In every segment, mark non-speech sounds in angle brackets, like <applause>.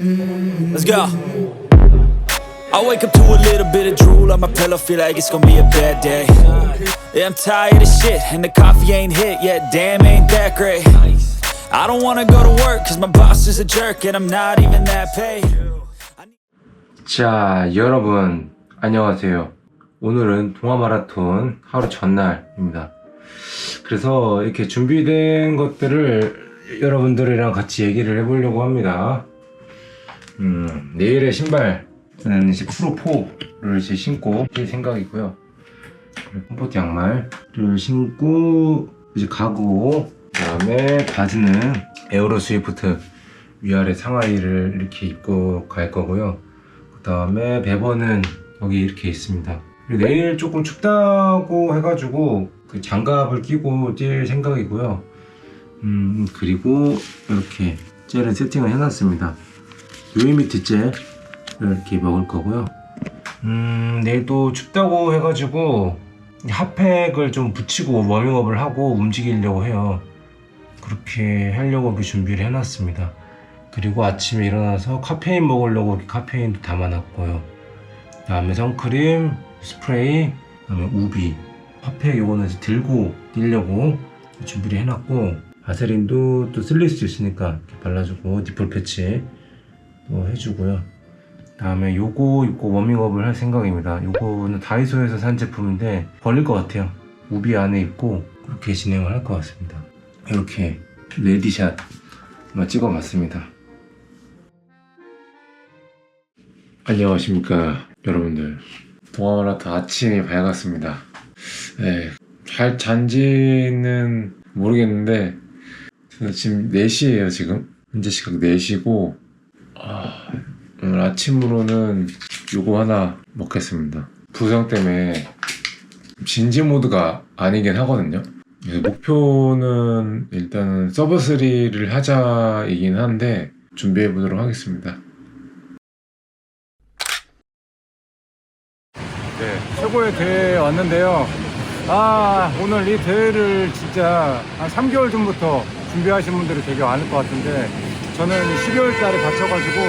Let's go. I wake up to a little bit of drool on my pillow, feel like it's gonna be a bad day. Yeah, I'm tired of shit, and the coffee ain't hit yet, damn, ain't that great. I don't wanna go to work, cause my boss is a jerk, and I'm not even that paid. 자, 여러분, 안녕하세요. 오늘은 동화 마라톤 하루 전날입니다. 그래서 이렇게 준비된 것들을 여러분들이랑 같이 얘기를 해보려고 합니다. 음, 내일의 신발은 이제 프로 4를 이제 신고 뛸 생각이고요. 그리고 컴포트 양말을 신고 이제 가고, 그 다음에 바지는 에어로 스위프트 위아래 상하이를 이렇게 입고 갈 거고요. 그 다음에 배번은 여기 이렇게 있습니다. 내일 조금 춥다고 해가지고 그 장갑을 끼고 뛸 생각이고요. 음, 그리고 이렇게 젤을 세팅을 해놨습니다. 요이 미트 젤을 이렇게 먹을 거고요. 음, 내일 또 춥다고 해가지고 핫팩을 좀 붙이고 워밍업을 하고 움직이려고 해요. 그렇게 하려고 준비를 해놨습니다. 그리고 아침에 일어나서 카페인 먹으려고 이렇게 카페인도 담아놨고요. 다음에 선크림, 스프레이, 그다음에 우비, 핫팩 요거는 이제 들고 뛰려고 준비를 해놨고 바세린도 또 쓸릴 수 있으니까 이렇게 발라주고 니플 패치 또 해주고요. 다음에 요거 입고 워밍업을 할 생각입니다. 요거는 다이소에서 산 제품인데 걸릴 것 같아요. 우비 안에 입고 그렇게 진행을 할 것 같습니다. 이렇게 레디샷 찍어봤습니다. 안녕하십니까 여러분들 동아마라톤 아침이 밝았습니다 네, 잘 잔지는 모르겠는데 지금 4시에요 지금 현재 시각 4시고 아, 오늘 아침으로는 요거 하나 먹겠습니다. 부상 때문에 진지 모드가 아니긴 하거든요. 목표는 일단은 서브3를 하자이긴 한데 준비해 보도록 하겠습니다. 네, 최고의 대회에 왔는데요. 아, 오늘 이 대회를 진짜 한 3개월 전부터 준비하신 분들이 되게 많을 것 같은데, 저는 12월 달에 다쳐가지고,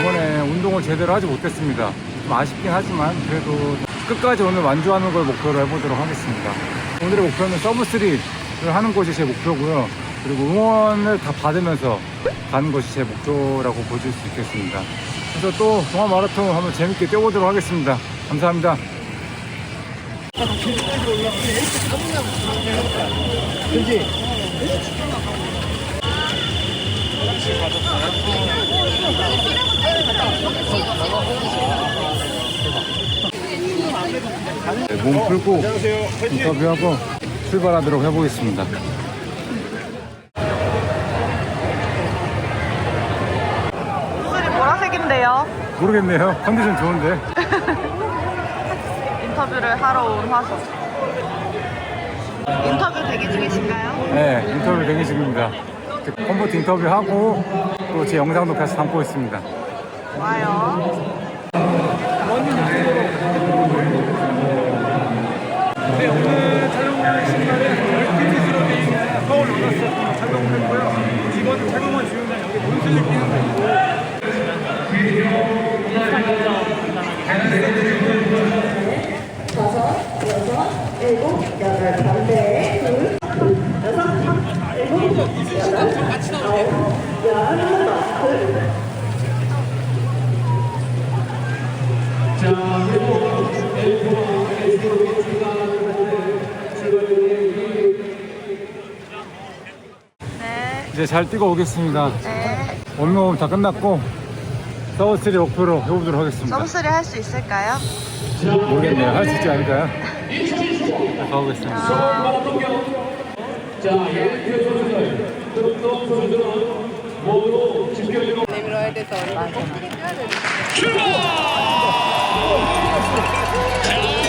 이번에 운동을 제대로 하지 못했습니다. 좀 아쉽긴 하지만, 그래도 끝까지 오늘 완주하는 걸 목표로 해보도록 하겠습니다. 오늘의 목표는 서브3를 하는 것이 제 목표고요. 그리고 응원을 다 받으면서 가는 것이 제 목표라고 보실 수 있겠습니다. 그래서 또 동아 마라톤 한번 재밌게 뛰어보도록 하겠습니다. 감사합니다. 네, 몸 풀고 인터뷰하고 출발하도록 해보겠습니다. 목소리 보라색인데요. 모르겠네요. 컨디션 좋은데. <laughs> 인터뷰를 하러 온 화석. 인터뷰 대기 중이신가요? 네, 인터뷰 대기 중입니다. 컴포트 인터뷰하고 또 제 영상도 같이 담고 있습니다. 좋아요. 네. 이제 잘 뛰고 오겠습니다. 네. 원몸 다 끝났고 서브스리 목표로 해보도록 하겠습니다. 서브스리 할 수 있을까요? 모르겠네요. 할 수 있지 않을까요? 가보겠습니다. 자, 몸으로 집결 대미로 해야 돼서 かわいい!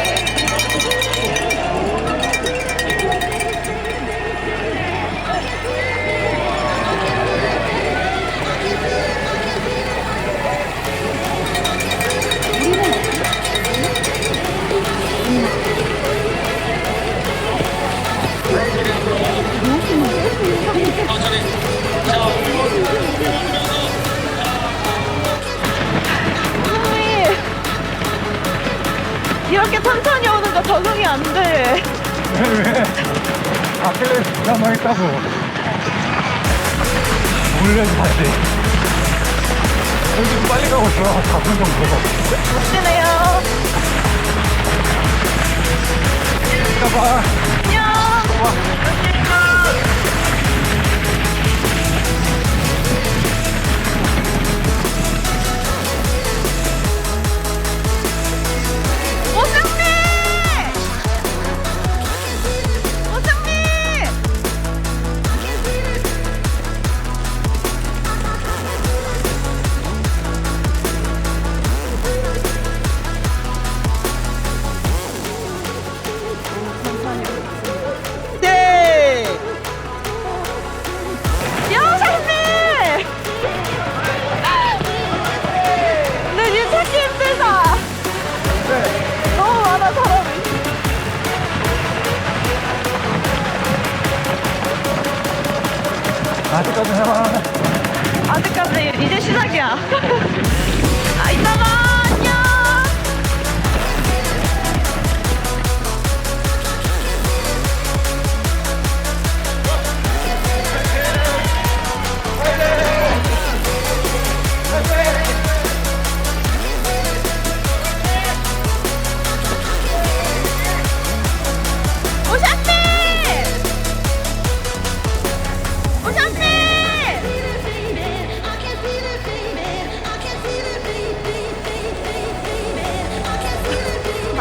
왜, 왜? 아킬레스 남아있다고. 올려줘야지. 여기 좀 빨리 가고 있어. 4분 정도. 멋지네요. 이따 봐.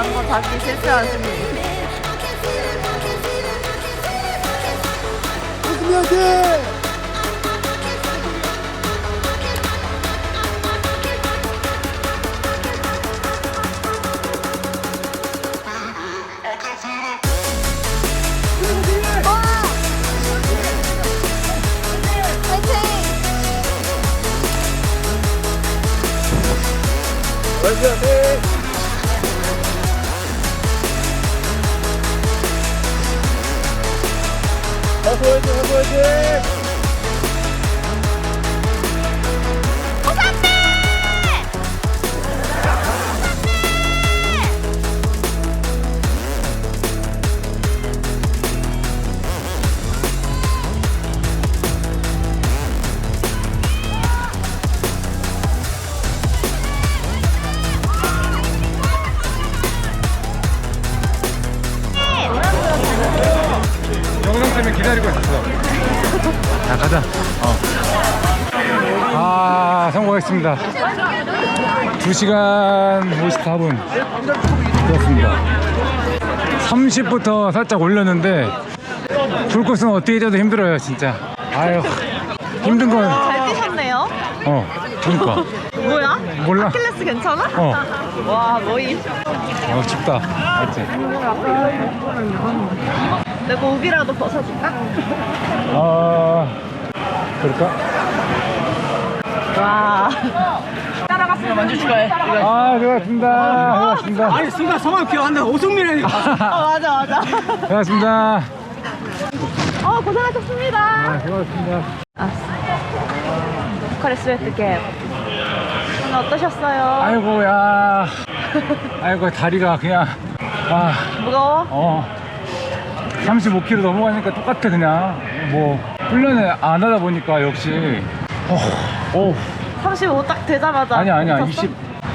방금 잡기 실 수한 승리. 영상 2시간 54분. 그렇습니다. 30부터 살짝 올렸는데, 불꽃은 어떻게 해줘도 힘들어요, 진짜. 아유, 힘든 건, 잘 뛰셨네요. 어, 그니까. 뭐야? 몰라. 아킬레스 괜찮아? 어, <laughs> 와, 모임. 어, 춥다. 알지? 내가 우비라도 벗어줄까? 아, 그럴까? 와. 아, 고맙습니다. 고맙습니다. 아니 순간 성함 기억 안 나. 오승민이니까. 어, 맞아, 맞아. 고맙습니다. 어, 고생하셨습니다. 아, 고맙습니다. 보컬의 스웨트 갭. 오늘 어떠셨어요? 아이고, 야. 아이고, 다리가 그냥, 아, 무거워? 어. 35km 넘어가니까 똑같아, 그냥. 뭐, 훈련을 안 하다 보니까 역시. 어, 어. 35 딱 되자마자. 아니야, 아니야. 미쳤어?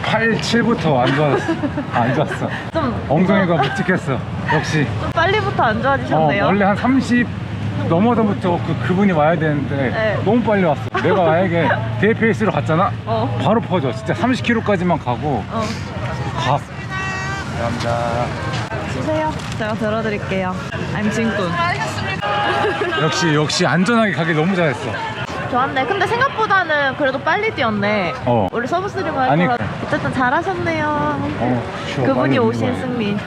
28, 7부터 안 좋았어. 아, 안 좋았어. 좀, 엉덩이가 묵직했어. 역시. 좀 빨리부터 안 어, 좋아지셨네요. 원래 한 30 넘어서부터 그, 그분이 와야 되는데 네. 너무 빨리 왔어. 내가 만약에 <laughs> 대페이스로 갔잖아? 어. 바로 퍼져. 진짜 30km까지만 가고 어. 가. 감사합니다. 주세요. 제가 들어드릴게요. I'm 진군. 역시 역시 안전하게 가길 너무 잘했어. 좋았네. 근데 생각보다는 그래도 빨리 뛰었네. 어. 원래 서브스리만 할 아니, 거라. 어쨌든 잘하셨네요. 어, 쉬워, 그분이 오신 오는 거야. 승민.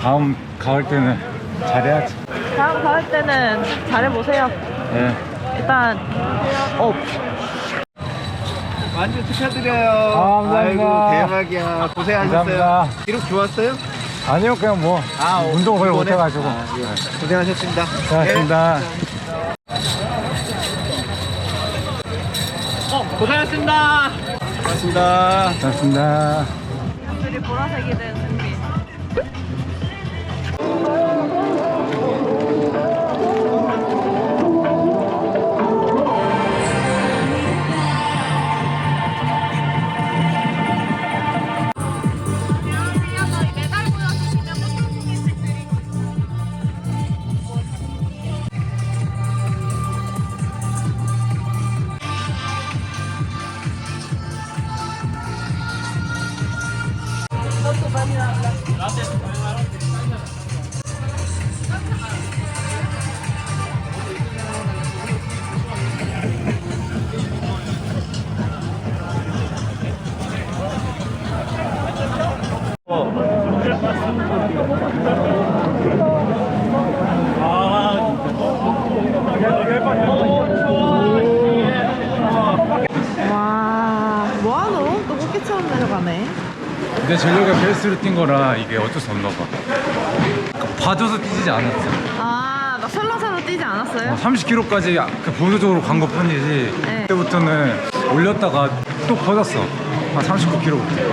다음 가을 때는 잘해야지. 다음 가을 때는 잘해보세요. 예. 일단, 어, 완전 축하드려요. 아, 감사합니다. 아이고 대박이야. 고생하셨어요. 감사합니다. 기록 좋았어요? 아니요 그냥 뭐 아, 운동 거의 이번에? 못해가지고. 아, 예. 고생하셨습니다. 고맙습니다. 고생하셨습니다. 고맙습니다. 고맙습니다. 보라색이 된 승리. 근데 젤리가 베이스로 뛴 거라 이게 어쩔 수 없나 봐. 봐줘서 뛰지 않았어. 아, 나 설렁설렁 뛰지 않았어요? 30km까지 그 보조적으로 간 것 뿐이지 네. 그때부터는 올렸다가 또 퍼졌어. 한 39km부터. <laughs>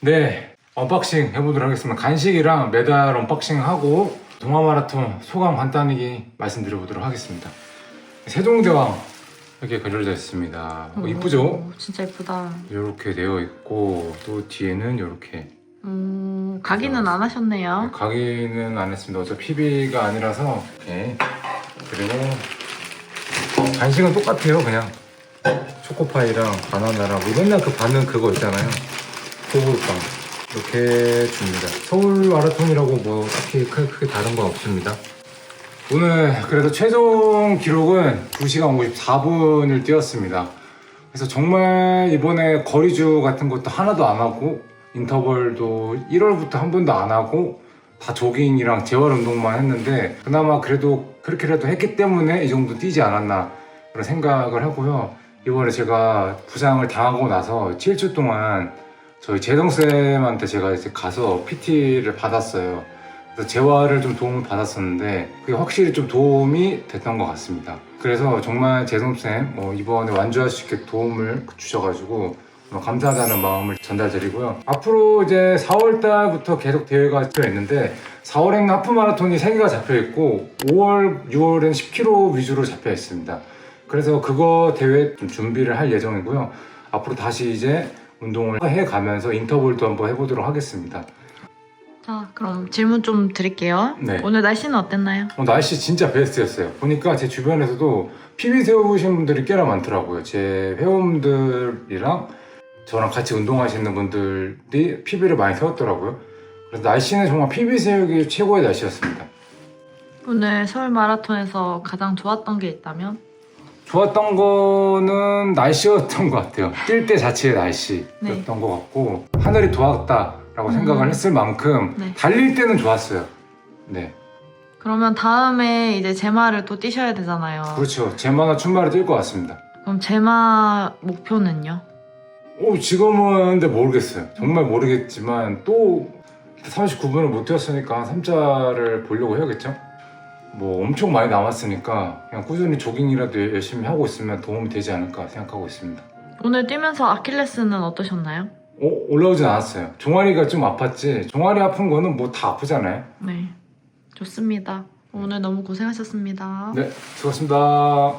네, 언박싱 해보도록 하겠습니다. 간식이랑 메달 언박싱 하고 동아 마라톤 소감 간단히 말씀드려보도록 하겠습니다. 세종대왕 이렇게 그려져 있습니다. 어, 이쁘죠? 오, 진짜 이쁘다. 이렇게 되어 있고 또 뒤에는 이렇게 음, 각인은 안 하셨네요. 각인은 안 했습니다. 어차피 PB가 아니라서 이렇게 그리고 간식은 똑같아요. 그냥 초코파이랑 바나나랑 우리 맨날 그 받는 그거 있잖아요. 소울빵 이렇게 줍니다. 서울 마라톤이라고 뭐 딱히 크- 크게 다른 건 없습니다. 오늘 그래도 최종 기록은 2시간 54분을 뛰었습니다. 그래서 정말 이번에 거리주 같은 것도 하나도 안 하고 인터벌도 1월부터 한 번도 안 하고 다 조깅이랑 재활 운동만 했는데 그나마 그래도 그렇게라도 했기 때문에 이 정도 뛰지 않았나 그런 생각을 하고요. 이번에 제가 부상을 당하고 나서 7주 동안 저희 재동쌤한테 제가 이제 가서 PT를 받았어요. 그래서 재활을 좀 도움을 받았었는데 그게 확실히 좀 도움이 됐던 것 같습니다. 그래서 정말 재성 쌤 뭐 이번에 완주할 수 있게 도움을 주셔가지고 뭐 감사하다는 마음을 전달드리고요. 앞으로 이제 4월 달부터 계속 대회가 잡혀 있는데 4월에는 하프 마라톤이 3개가 잡혀 있고 5월, 6월엔 10km 위주로 잡혀 있습니다. 그래서 그거 대회 좀 준비를 할 예정이고요. 앞으로 다시 이제 운동을 해 가면서 인터벌도 한번 해보도록 하겠습니다. 자, 그럼 질문 좀 드릴게요. 네. 오늘 날씨는 어땠나요? 어, 날씨 진짜 베스트였어요. 보니까 제 주변에서도 PB 세우신 분들이 꽤나 많더라고요. 제 회원들이랑 저랑 같이 운동하시는 분들이 PB를 많이 세웠더라고요. 그래서 날씨는 정말 PB 세우기 최고의 날씨였습니다. 오늘 서울 마라톤에서 가장 좋았던 게 있다면? 좋았던 거는 날씨였던 것 같아요. 뛸 때 자체의 날씨였던 네. 것 같고 하늘이 도왔다라고 생각을 음. 했을 만큼 네. 달릴 때는 좋았어요. 네, 그러면 다음에 이제 제마를 또 뛰셔야 되잖아요. 그렇죠. 제마나 춘마를 뛸 것 같습니다. 그럼 제마 목표는요? 오, 지금은 근데 모르겠어요. 정말 모르겠지만 또 39분을 못 뛰었으니까 3자를 보려고 해야겠죠? 뭐 엄청 많이 남았으니까 그냥 꾸준히 조깅이라도 열심히 하고 있으면 도움이 되지 않을까 생각하고 있습니다. 오늘 뛰면서 아킬레스는 어떠셨나요? 어, 올라오진 않았어요. 종아리가 좀 아팠지. 종아리 아픈 거는 뭐 다 아프잖아요. 네. 좋습니다. 오늘 너무 고생하셨습니다. 네, 수고하셨습니다.